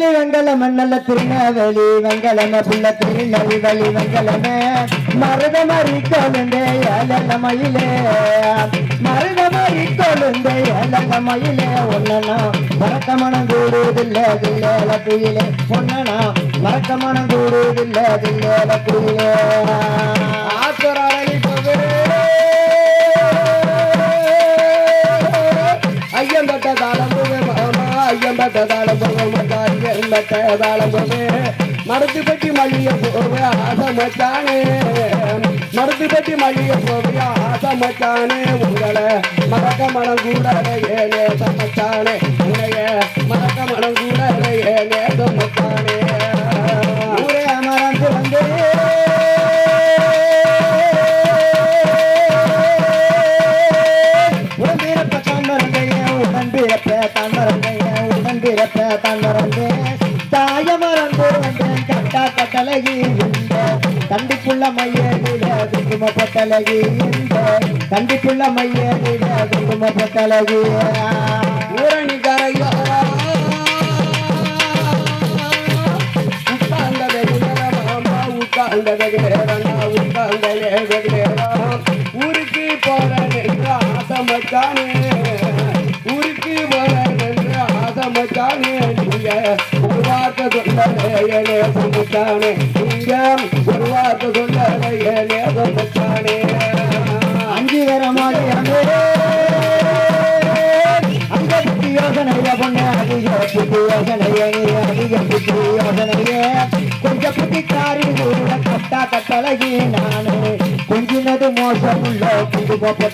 திருநெல்வேலி வெங்கல மண்ணல்ல திருநெல்வேலி வெங்கலம புள்ள திருநெல்வேலி வெங்கலம மருத மறி கொழுந்தே அலல மயிலே. மருத மறி கொழுந்தே அலல மயிலே. ஒன்னா மறக்க மனம் கூடுதில்ல தில்லேல குயிலே. ஒன்னா மறக்க மனம் கூடுதில்ல தில்லேல குயிலே. தாளம் போவே மரத்து பெட்டி மல்லிய போவே ஆசை மச்சானே மரத்து பெட்டி மல்லிய போவே ஆசை மச்சானே உங்களை மறக்க மனம் கூட ஏனே சமச்சானே. கண்டிப்புள்ள மையடில குங்கும பொட்டழகி கண்டிப்புள்ள மையடில குங்கும பொட்டழகி ஊரணி கரையோரா ஊருக்கு போற ஆசை மச்சானே ஊருக்கு போற ஆசை மச்சானே நீங்க ஒரு வார்த்தை சொல்லலையே மச்சானே நீங்க ஒரு வார்த்தை சொல்லலையே மச்சானே அஞ்சு அங்க புத்தி யோசனைய பொண்ணு அதிக புத்தி யோசனைய நீ அதிக புத்தி கொஞ்சம் புத்திக்காரி கூட கட்டா கட்டழகி கொஞ்சினது மோசம் குடும்ப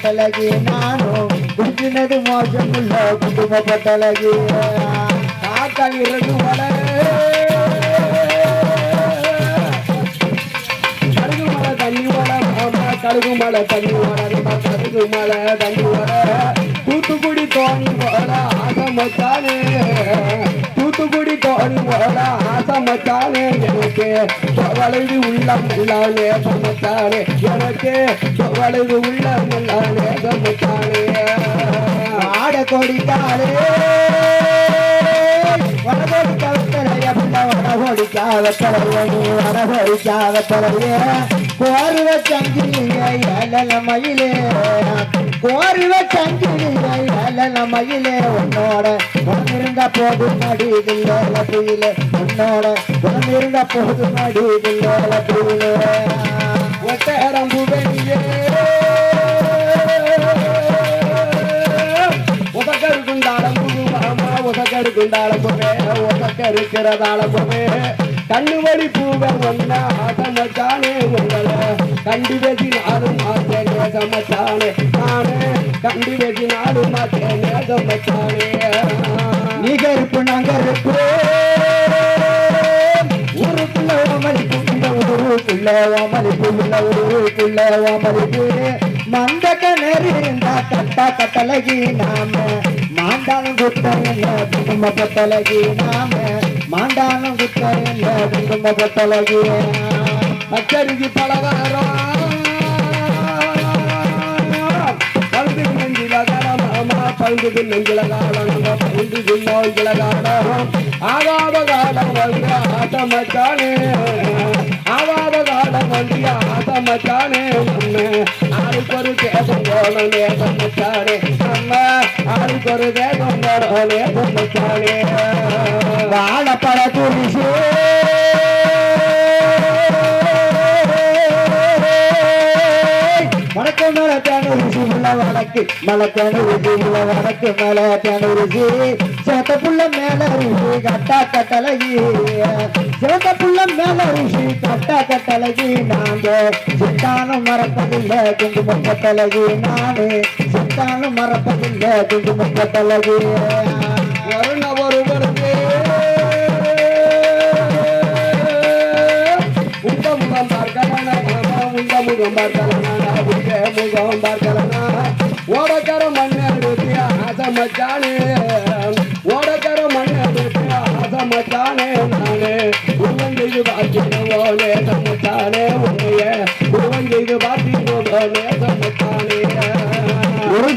நானும் கொஞ்சினது மோசம் குடும்ப காக்கழிறது வளர. கழுகு மலை தண்ணி வர மாமா கழுகு மலை தண்ணி வர கழுகு மலை தண்ணி வர தூத்துக்குடி தோணி வர ஆசமத்தானே தூத்துக்குடி தோணி வர ஆசமத்தானே எனக்கு வளைவு உள்ளம் இல்லானே சமத்தானே எனக்கு வளைவு உள்ளம் இல்லானே சமத்தானே ஆட கொடிக்காலே கோருவ சங்கிலிய மயிலே கோருவ சங்கிலிய மயிலே உன்னோட உணர்ந்த போது மடியில்லை புயிலே உன்னோட உணர்ந்த போது மடியில்லை புயிலே ஒட்டரம்பு வெளியே உதக்கரு உதக்கருக்குண்டாளம் போவே உதக்கருக்கிறதாளம் போவே கண்ணு வழி பூவன் வந்த ஆசமச்சானே உங்களை. கண்டி வெதினாலும் மாத்தேனே சமச்சானே நானே. கண்டி வெதினாலும் மாத்தேனே சமச்சானே நீ கருப்பு நான் கருப்பு. ஊருக்குள்ள ஓமலிப்பு உள்ள ஊருக்குள்ள ஓமலிப்பு மந்த கிணறு இருந்தா கட்டா நாம மாண்டாலும் குத்தம் குடும்ப பத்தலகி நாம மாண்டாலும் குத்தம் குடும்ப பத்தலகி பச்சரிசி பலகாரம் பழுது நெஞ்சில பழுது நெஞ்சில காலம் பழுது நோய்கள காலம் ஆகாத காலம் வந்து காலம் வந்து ஆளுக்கு ஒரு தேசம் மச்சானே. ஆளுக்கு ஒரு தேசம் மச்சானே. வாழப்பட துரிசு வடக்கு மலை தேனூரிசி உள்ள வடக்கு மேல தேனூரிசி சிவத்த புள்ள மேல ருசி கட்டா கட்டலகி சேத்த புள்ள மேல ருசி கட்டா கட்டலகி நாங்க சித்தானும் மறப்பதில்லை குங்கும கட்டழகி நானு சித்தானும் மறப்பதில்லை குங்கும கட்டழகி வருண முகம் பார்க்கலனா உங்க முகம் பார்க்கலனா உங்க முகம் பார்க்கலனா ஓடக்கர மண்ணை எடுத்து ஆசை மச்சானே ஓடக்கர மண்ணை எடுத்து ஆசை மச்சானே நானே உருவம் செய்து பார்க்கிறோனே உன்னைய ஒரு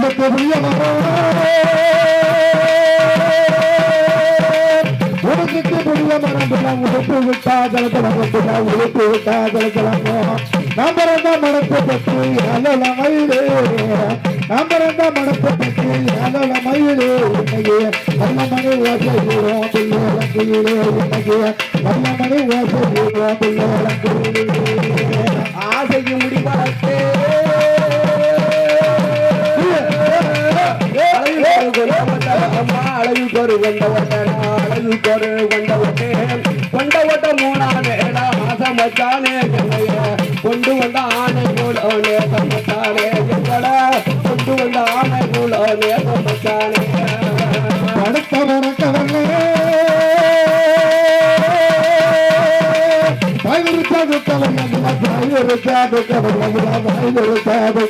உடுப்பு விட்டா ஜலத்தலம் கொண்டுடா உடுப்பு விட்டா ஜலத்தலம் நான் பிறந்த மனத்தை பற்றி அலல மயிலே நான் பிறந்த மனத்தை பற்றி அலல மயிலே உன்னையே நல்ல ஓசை உன்னையே ஓசை அழகு கொரு கொண்ட அழகு கொரு ஆசை மச்சானே கொண்டு வந்த ஆணை நூலோனே நேசம் மச்சானே கொண்டு வந்த ஆனை பயிர் நேசம் பயிர் அடுத்த பயிர் பக்கமந்த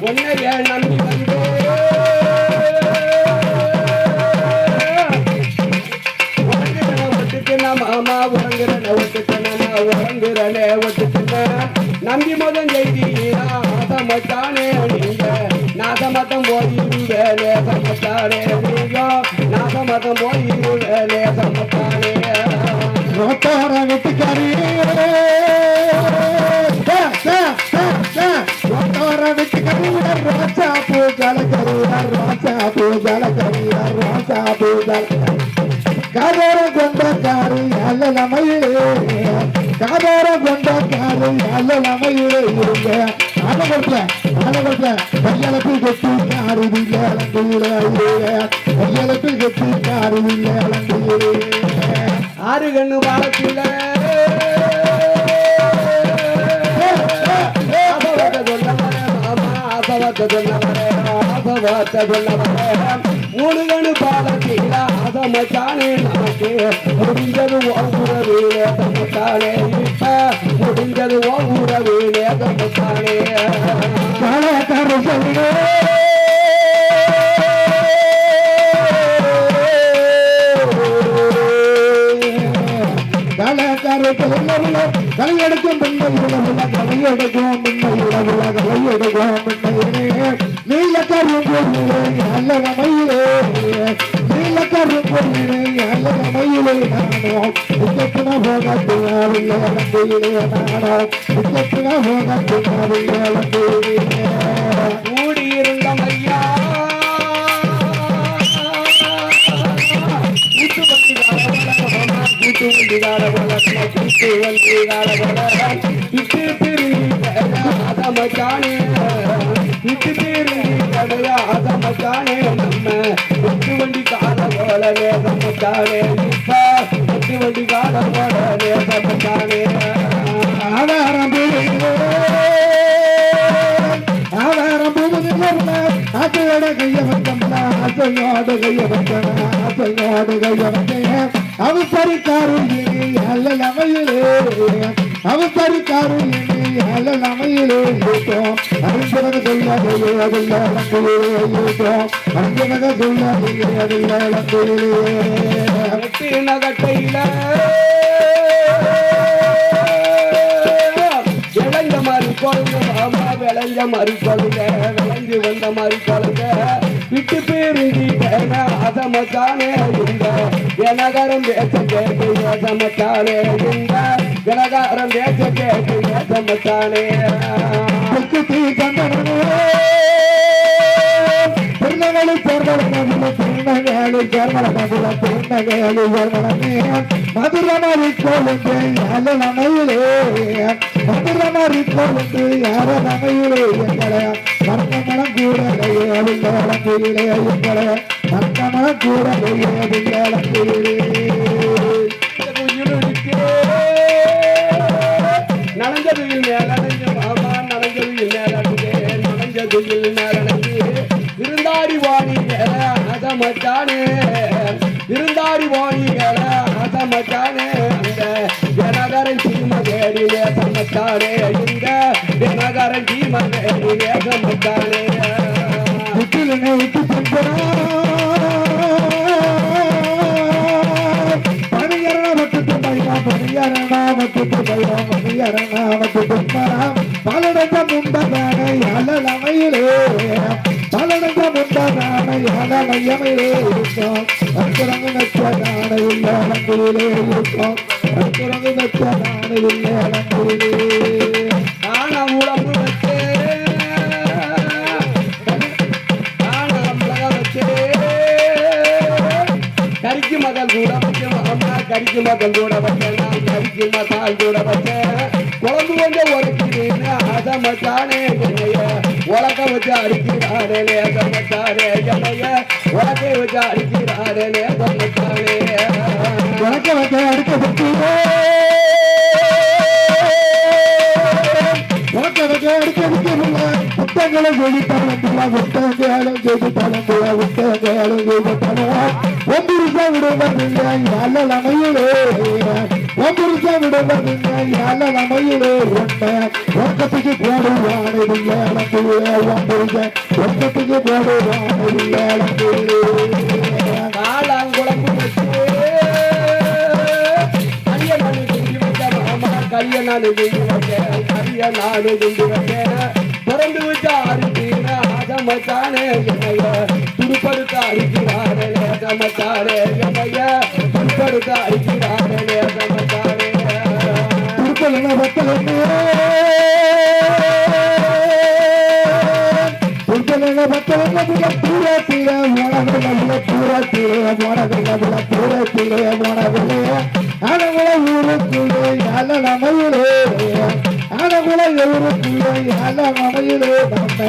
உன்னைய நம்பி வந்தே மாமா உறங்குறன ஒட்டுக்கண உறங்குறனே ஒட்டுக்கண நம்பி முதல் செய்தீரா நாசமத்தானே நீங்க நாசமத்தம் போயிருங்க நேசமத்தானே நீங்க நாசமத்தம் போயிருங்க நேசமத்தானே ரோட்டார வெட்டுக்காரி காதோர கொண்ட காரு அல்ல நமையிலே காதோர கொண்ட காரு அல்ல நமையிலே இருங்க அனகொட்ட அனகொட்ட கையளப்பு கட்டி காரு இல்லை அலங்குயிலே கையளப்பு கட்டி காரு ஆறு கண்ணு பாலத்தில. மூணு கணு அதமச்சானே நமக்கு. முடிஞ்சது ஓகுறவே நேதமச்சானே இப்ப முடிஞ்சது ஓகுறவே நேதமச்சானே கலக்கர சொல்லே கலையெடுக்கும் கலையெடுக்கும் கலையெடுக்கும் நீலக்கரும் உச்சத்தின போகத்தினாவில்லை உச்சத்தின போகத்தினாவில்லை கூடியிருந்த ஐயா வண்டி காலவள கூட்டு வண்டி வண்டி வண்டி காலவள நேசமச்சானே ஆதாரம் ஆதாரம் ஆசையோட விளைஞ்ச மாதிரி குழந்தை மாமா விளைஞ்ச மாதிரி குழந்தை விளைஞ்சு வந்த மாதிரி குழந்தை. விட்டு பேருந்திட்டேன அதமத்தானே பேச கேட்டு அதமத்தானே இந்த வினகாரம் பேச கேட்டு கண்டனே மதுரமரி கோலுந்து யால நமையிலே மதுரமரி கோலுந்து யார நமையிலே எங்களை? மர்மமணம் கூட கையவில்லை வழங்குயிலே எங்களை. மர்மமணம் கூட மாமா நனைஞ்சதுயில் மேலடைஞ்சே நனைஞ்சதுயில் மச்சானே இருந்தாடி வாணிகள மச்சானே அந்த ஜனகரன் சீம தேடி நேசமச்சானே இந்த ஜனகரன் சீம தேடி நேசமச்சானே விட்டிலனை விட்டு சென்றா பணியற விட்டு தந்தையா அரணாமத்து கும்மரம் பலடங்க முண்டதானை அலலமையிலே. பலடங்க முண்டதானை அலலையமையிலே இருக்கும் அக்குரங்கு நச்ச உள்ள அலங்குயிலே இருக்கும் அக்குரங்கு நச்ச உள்ள அலங்குயிலே ஆனா உழம்பு வச்சே ஆனா வச்சே மகள் கூட வச்சேன் அம்மா மகள் கூட வச்சேன் நான் மசால் கூட வச்சேன் குழம்பு கொஞ்சம் உரைக்கிறேன்னு அதை மச்சானே என்னைய உலக வச்சு என்னைய உனக்கு வந்து அடுக்க உனக்கு வந்து அடுக்க புத்தகங்களை சொல்லி புத்தகங்களும் புத்தகங்களும் தருவோம் ஒன்றிருக்க விடுவதில்லை அல்லலமையிலே ஒன்றிருக்க விடுவதில்லை அல்லலமையிலே ஒன்றை ஒக்கத்துக்கு போடுவானில்லை ஒக்கத்துக்கு போடுவானில்லை அலங்குயிலே காளாங்குழம்பு வச்சு கரிய நாடு செஞ்சு நாடு பிறந்து விட்டாரு மச்சானே என்னையா துடுப்படுத்த அரிக்கிறாரே நேசமத்தானே என்னைய துடுப்படுத்த திருப்பலன பத்தலமே திருப்பலன பத்தலமே புல பூரா தீர மோனகல புல பூரா தீர ஊருக்குள்ளே நமையிலே ஆனகுல ஊருக்குள்ளே யால நமையிலே நம்ம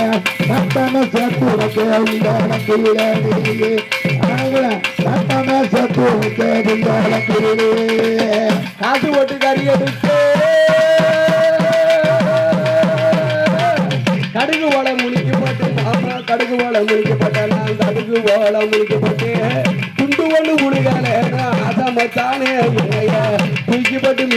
நட்டன சேர்த்து வைக்க உண்டான கீழே ஆனகுல காசு போட்டு கறி எடுத்து. கடுகு ஓலை முழிக்கப்பட்டு கடுகு ஓலை நான் கடுகு ஓலை துண்டு ஒன்று முழுகல ஆசமத்தானே என்னைய தூக்கிப்பட்டு